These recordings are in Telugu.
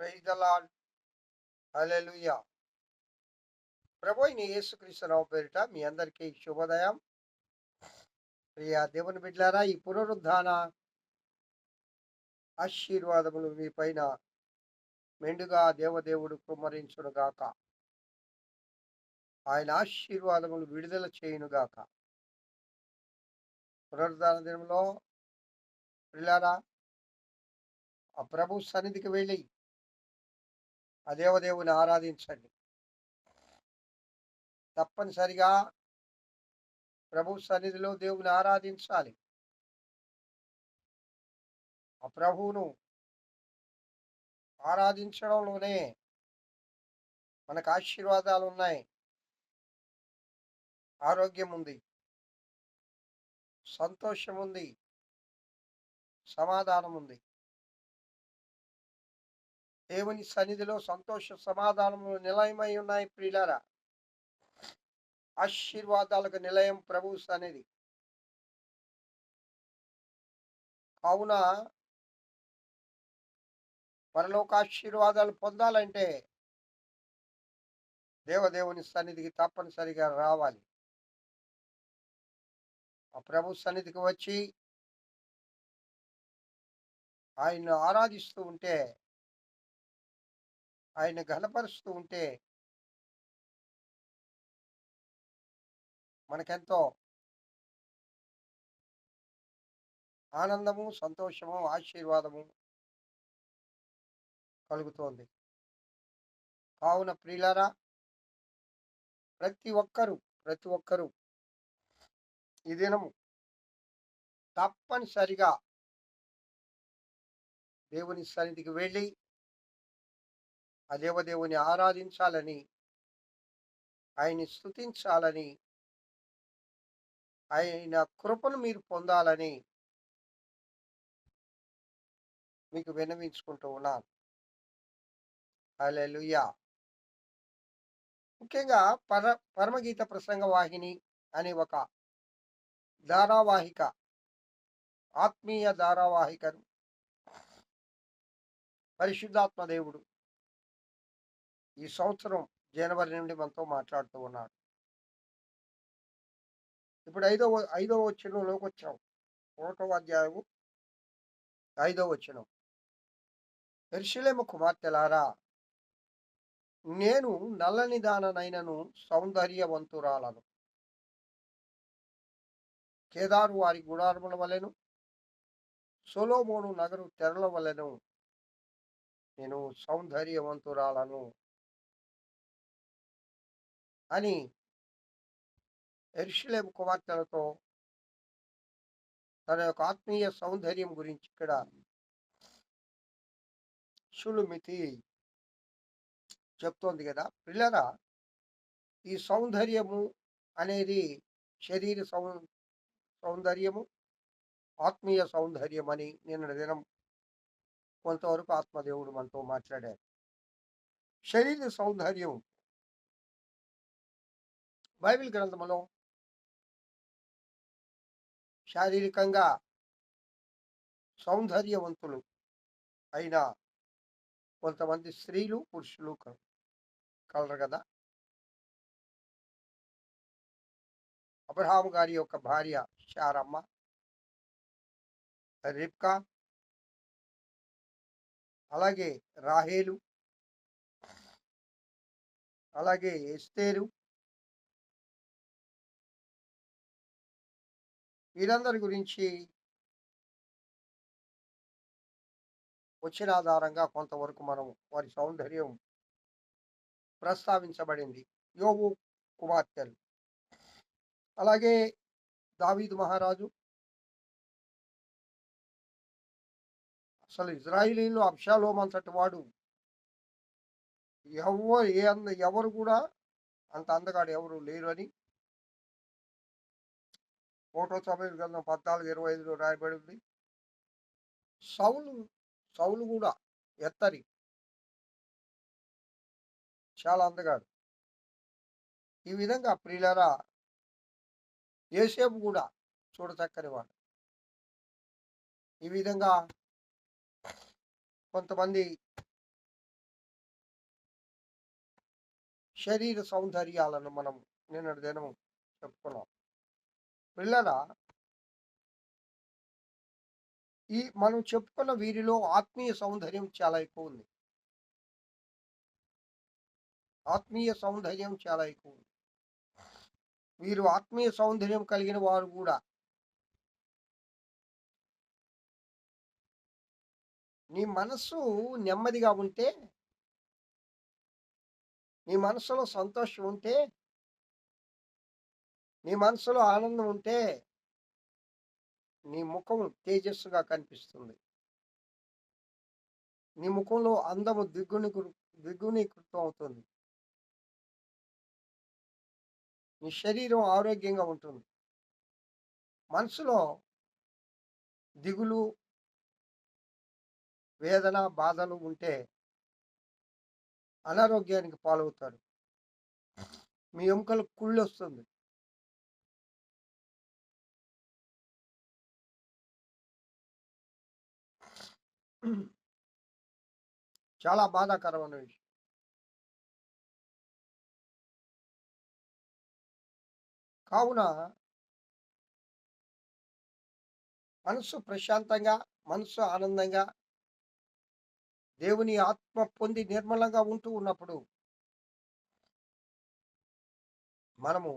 ప్రైజ్ ద లార్డ్ హల్లెలూయా ప్రభు యేసుక్రీస్తురావు పేరిట మీ అందరికీ శుభోదయం. ప్రియ దేవుని బిడ్డారా ఈ పునరుద్ధాన ఆశీర్వాదములు మీ పైన మెండుగా దేవదేవుడు కుమ్మరించును గాక ఆయన ఆశీర్వాదములు విడుదల చేయునుగాక. పునరుద్ధాన దినంలో పిల్లారా ఆ ప్రభు సన్నిధికి వెళ్ళి ఆ దేవదేవుని ఆరాధించండి. తప్పనిసరిగా ప్రభు సన్నిధిలో దేవుని ఆరాధించాలి. ఆ ప్రభువును ఆరాధించడంలోనే మనకు ఆశీర్వాదాలు ఉన్నాయి. ఆరోగ్యం ఉంది. సంతోషం ఉంది. సమాధానం ఉంది. దేవుని సన్నిధిలో సంతోష సమాధానములు నిలయమై ఉన్నాయి ప్రియులారా. ఆశీర్వాదాలకు నిలయం ప్రభు సన్నిధి. కావున పరలోక ఆశీర్వాదాలు పొందాలంటే దేవదేవుని సన్నిధికి తప్పనిసరిగా రావాలి. ఆ ప్రభు సన్నిధికి వచ్చి ఆయన్ను ఆరాధిస్తూ ఉంటే ఆయన ఘనపరుస్తూ ఉంటే మనకెంతో ఆనందము సంతోషము ఆశీర్వాదము కలుగుతోంది. కావున ప్రియులారా ప్రతి ఒక్కరూ ప్రతి ఒక్కరూ ఈ దినము తప్పనిసరిగా దేవుని సన్నిధికి వెళ్ళి ఆ దేవదేవుని ఆరాధించాలని ఆయన్ని స్థుతించాలని ఆయన కృపను మీరు పొందాలని మీకు విన్నవించుకుంటూ ఉన్నాను. అలెలుయా ముఖ్యంగా పర పరమగీత ప్రసంగ వాహిని అనే ఒక ధారావాహిక ఆత్మీయ ధారావాహికను పరిశుద్ధాత్మ దేవుడు ఈ సంవత్సరం జనవరి నుండి మనతో మాట్లాడుతూ ఉన్నాడు ఇప్పుడు ఐదో ఐదో వచ్చినంలోకి వచ్చాం. ఒకటో అధ్యాయము ఐదో వచ్చినం ఎర్షలేము కుమార్తెలారా నేను నల్లని దాననైనను సౌందర్యవంతురాలను. కేదారు వారి గుడారముల వలెను సొలోమోను నగరు తెరల వలెను నేను సౌందర్యవంతురాలను. అని ఎరుషులేం కుమార్తెలతో తన యొక్క ఆత్మీయ సౌందర్యం గురించి ఇక్కడ షులుమితి చెప్తోంది కదా. పిల్లరా ఈ సౌందర్యము అనేది శరీర సౌ సౌందర్యము ఆత్మీయ సౌందర్యం అని నిన్న దినం కొంతవరకు ఆత్మదేవుడు మనతో మాట్లాడారు. శరీర సౌందర్యం బైబిల్ గ్రంథములో శారీరకంగా సౌందర్యవంతులు అయిన కొంతమంది స్త్రీలు పురుషులు కలరు కదా? అబ్రహాం గారి యొక్క భార్య శారమ్మ రిబ్కా అలాగే రాహేలు అలాగే ఎస్తేరు వీరందరి గురించి వచ్చిన ఆధారంగా కొంతవరకు మనం వారి సౌందర్యం ప్రస్తావించబడింది. యోగు కుమార్తెలు. అలాగే దావీదు మహారాజు. అసలు ఇజ్రాయిలీలు అబ్షాలోం అంతటి వాడు. ఎవరు ఏ అంద ఎవరు కూడా అంత అందగాడు ఎవరు లేరు అని ఒకటో సమయం గ్రంథం పద్నాలుగు ఇరవై ఐదులో రాయబడి ఉంది సౌలు సౌలు కూడా ఎత్తరి చాలా అందగాడు. ఈ విధంగా ప్రియులరా ఏసేపు కూడా చూడచక్కనివాడు ఈ విధంగా కొంతమంది శరీర సౌందర్యాలను మనం నిన్నటి దినం చెప్పుకున్నాం. పిల్లరా ఈ మనం చెప్పుకున్న వీరిలో ఆత్మీయ సౌందర్యం చాలా ఎక్కువ ఉంది. ఆత్మీయ సౌందర్యం చాలా ఎక్కువ ఉంది. వీరు ఆత్మీయ సౌందర్యం కలిగిన వారు కూడా నీ మనస్సు నెమ్మదిగా ఉంటే నీ మనసులో సంతోషం ఉంటే నీ మనసులో ఆనందం ఉంటే నీ ముఖం తేజస్సుగా కనిపిస్తుంది. నీ ముఖంలో అందము దిగ్గుని ద్విగుణీకృతం అవుతుంది. నీ శరీరం ఆరోగ్యంగా ఉంటుంది. మనసులో దిగులు వేదన బాధలు ఉంటే అనారోగ్యానికి పాలవుతారు. మీ ఎముకలు కుళ్ళు వస్తుంది చాలా బాధాకరమైన విషయం. కావున మనసు ప్రశాంతంగా మనసు ఆనందంగా దేవుని ఆత్మ పొంది నిర్మలంగా ఉంటూ ఉన్నప్పుడు మనము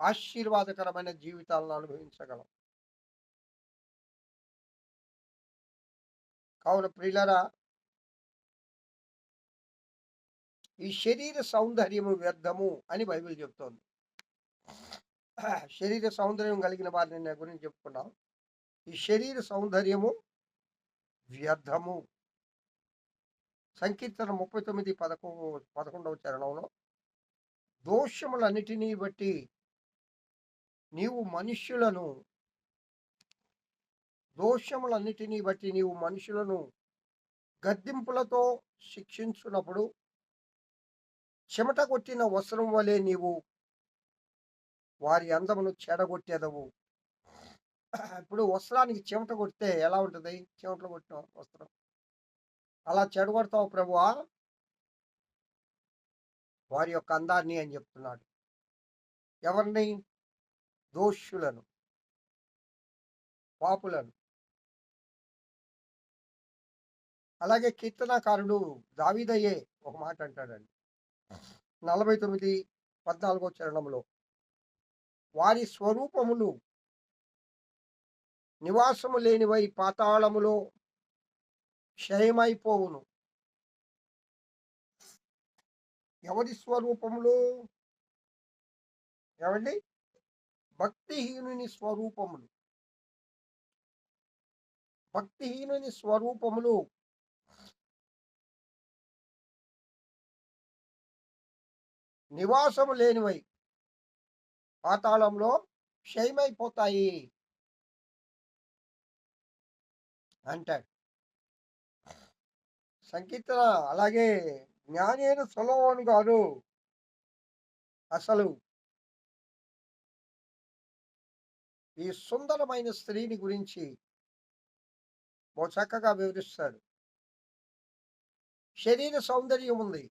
ఆశీర్వాదకరమైన జీవితాలను అనుభవించగలం. కావున ప్రియులరా ఈ శరీర సౌందర్యము వ్యర్థము అని బైబిల్ చెప్తోంది. శరీర సౌందర్యం కలిగిన వారిని నా గురించి చెప్పుకున్నాం. ఈ శరీర సౌందర్యము వ్యర్థము. సంకీర్తన ముప్పై తొమ్మిది పదకొ పదకొండవ చరణంలో దోషములన్నిటినీ బట్టి నీవు మనుష్యులను దోషములన్నిటినీ బట్టి నీవు మనుషులను గద్దింపులతో శిక్షించున్నప్పుడు చెమట కొట్టిన వస్త్రం వలె నీవు వారి అందమును చెడగొట్టేదవు. ఇప్పుడు వస్త్రానికి చెమట కొడితే ఎలా ఉంటుంది? చెమటలు కొట్టిన వస్త్రం. అలా చెడగొడతావు ప్రభువా? వారి యొక్క అందాన్ని అని చెప్తున్నాడు. ఎవరిని? దోషులను. పాపులను. అలాగే కీర్తనాకారుడు దావిదయ్యే ఒక మాట అంటాడండి. నలభై తొమ్మిది పద్నాలుగో చరణంలో వారి స్వరూపములు నివాసము లేనివై పాతాళములో క్షయమైపోవును. ఎవరి స్వరూపములు? ఏమండి? భక్తిహీనుని స్వరూపములు. భక్తిహీనుని స్వరూపములు నివాసము లేనివై పాతాళంలో క్షయమైపోతాయి. అంటాడు. సంకీర్తన అలాగే జ్ఞానేన సులభం గారు అసలు ఈ సుందరమైన స్త్రీని గురించి ఓ చక్కగా వివరిస్తాడు. శరీర సౌందర్యం ఉంది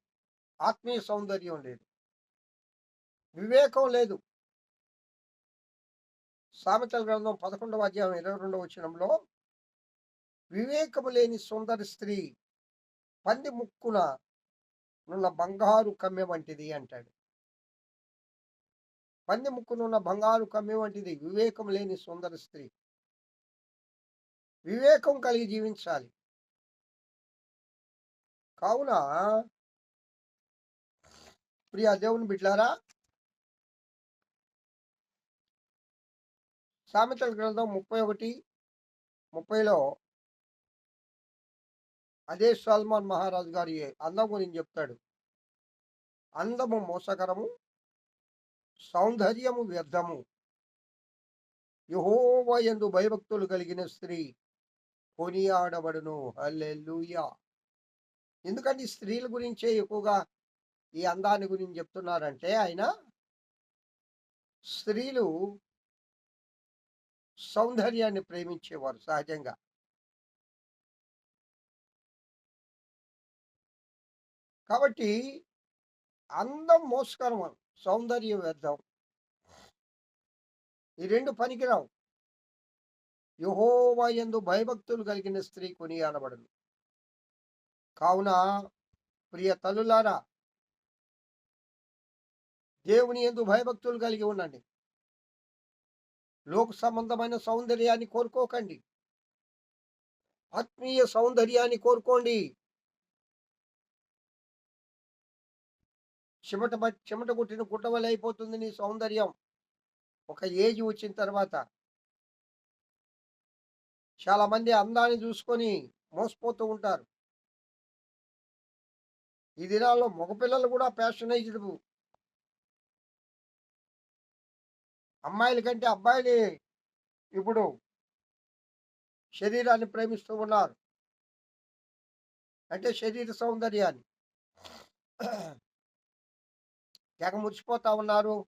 ఆత్మీయ సౌందర్యం లేదు. వివేకం లేదు. సామెతల గ్రంథం పదకొండవ అధ్యాయం ఇరవై రెండవ వచనంలో వివేకము లేని సుందర స్త్రీ పంది ముక్కున నున్న బంగారు కమ్మె వంటిది అంటాడు. పంది ముక్కునున్న బంగారు కమ్మె వంటిది వివేకం లేని సుందర స్త్రీ. వివేకం కలిగి జీవించాలి. కావున ప్రియా దేవుని బిడ్లారా సామెతల గ్రంథం ముప్పై ఒకటి ముప్పైలో అదే సల్మాన్ మహారాజు గారి అందం గురించి చెప్తాడు. అందము మోసకరము సౌందర్యము వ్యర్థము. యహోవ ఎందు భయభక్తులు కలిగిన స్త్రీ కొనియాడబడును. హల్లెలూయా. ఎందుకంటే స్త్రీల గురించే ఎక్కువగా ఈ అందాన్ని గురించి చెప్తున్నారంటే ఆయన స్త్రీలు సౌందర్యాన్ని ప్రేమించేవారు సహజంగా. కాబట్టి అందం మోసకరం సౌందర్యం వ్యర్థం. ఈ రెండు పనికిరావు. యుహోవయందు యందు భయభక్తులు కలిగిన స్త్రీ కొనియాడబడను. కావున ప్రియ తల్లులారా దేవుని ఎందు భయభక్తులు కలిగి ఉండండి. లోక సంబంధమైన సౌందర్యాన్ని కోరుకోకండి. ఆత్మీయ సౌందర్యాన్ని కోరుకోండి. చెమట చెమట కొట్టిన గుట్టవలే అయిపోతుంది నీ సౌందర్యం. ఒక ఏజ్ వచ్చిన తర్వాత చాలామంది అందాన్ని చూసుకొని మోసపోతూ ఉంటారు. ఈ దినాల్లో మగపిల్లలు కూడా ప్యాషనైజ్డ్ అమ్మాయిల కంటే అబ్బాయిలు ఇప్పుడు శరీరాన్ని ప్రేమిస్తూ ఉన్నారు. అంటే శరీర సౌందర్యాన్ని. తెగ మురిసిపోతా ఉన్నారు.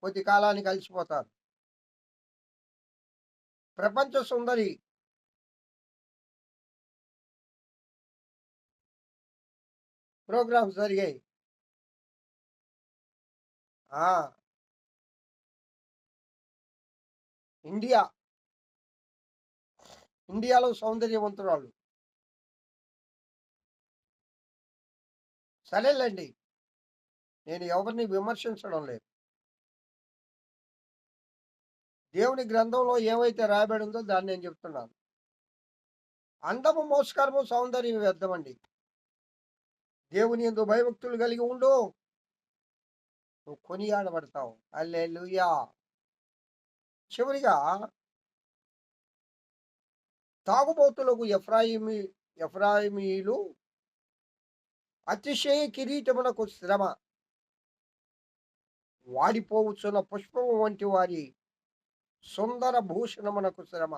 కొద్ది కాలానికి కలిసిపోతారు. ప్రపంచ సుందరి ప్రోగ్రామ్స్ జరిగాయి. ఇండియా. ఇండియాలో సౌందర్యవంతురాలు. సరేలేండి. నేను ఎవరిని విమర్శించడం లేదు. దేవుని గ్రంథంలో ఏమైతే రాయబడి ఉందో దాన్ని నేను చెప్తున్నాను. అందము మోస్కరము సౌందర్యం వ్యర్థమండి. దేవుని ఎందు భయభక్తులు కలిగి ఉండు. నువ్వు కొనియాడబడతావు. అల్లెలుయా చివరిగా తాగుబోతులకు ఎఫ్రాయిమి ఎఫ్రాయిమీలు అతిశయ కిరీటమునకు శ్రమ. వాడిపోవచ్చున్న పుష్పము వంటి వారి సుందర భూషణమునకు శ్రమ.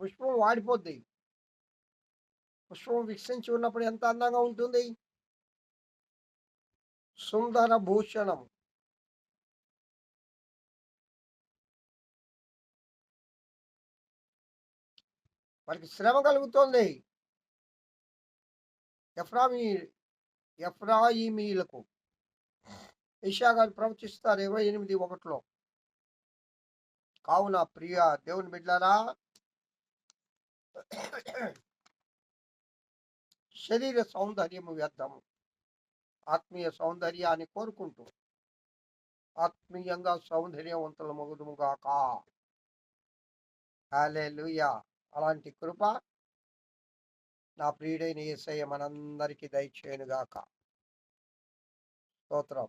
పుష్పం వాడిపోద్ది. పుష్పం వికసించి ఉన్నప్పుడు ఎంత అందంగా ఉంటుంది? సుందర భూషణం. వాళ్ళకి శ్రమ కలుగుతోంది. ఎఫ్రామీ ఎఫ్రాయిమీలకు. ఏషియా గారు ప్రవచిస్తారు ఇరవై ఎనిమిది ఒకటిలో. కావున ప్రియ దేవుని బిడ్డారా శరీర సౌందర్యము వ్యర్థము. ఆత్మీయ సౌందర్యాన్ని కోరుకుంటూ ఆత్మీయంగా సౌందర్యవంతుల మొగుదుముగాక హల్లెలూయా. అలాంటి కృప నా ప్రియుడైన ఏసయ్య మనందరికీ దయచేయనుగాక. స్తోత్రం.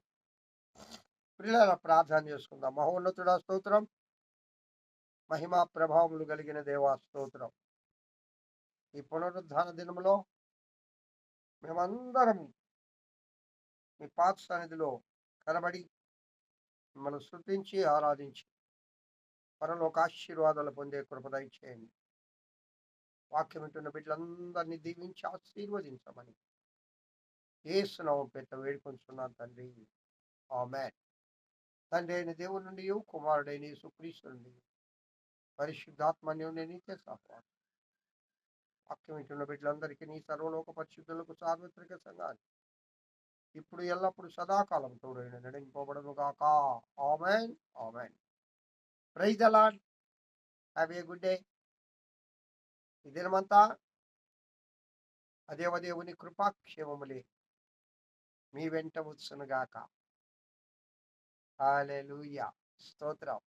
పిల్లల ప్రార్థన చేసుకుందాం. మహోన్నతుడ స్తోత్రం. మహిమా ప్రభావములు కలిగిన దేవా స్తోత్రం. ఈ పునరుద్ధాన దినములో మేమందరం మీ పాత సన్నిధిలో కనబడి మిమ్మల్ని శృతించి ఆరాధించి పరలోక ఆశీర్వాదాలు పొందే కృప దయచేయండి. వాక్యం వింటున్న బిడ్డలందరినీ దీవించి ఆశీర్వదించమని ఏసునామం పెద్ద వేడుకొంచున్నాను తండ్రి. ఆమె తండ్రి అయిన దేవుని నుండి కుమారుడైన యేసుక్రీస్తు నుండి పరిశుద్ధాత్మన్యం నీకే సహవాసం. వాక్యం వింటున్న బిడ్డలందరికీ నీ సర్వలోక పరిశుద్ధులకు సార్వత్రిక సంఘాన్ని ఇప్పుడు ఎల్లప్పుడు సదాకాలం తోడైన నడింపబడను గాక amen. Amen praise the lord have a good day ఈ దినమంతా అదేవదేవుని కృపాక్షేమములే. మీ వెంట వచ్చునుగాక. హాలెలూయా. స్తోత్రం.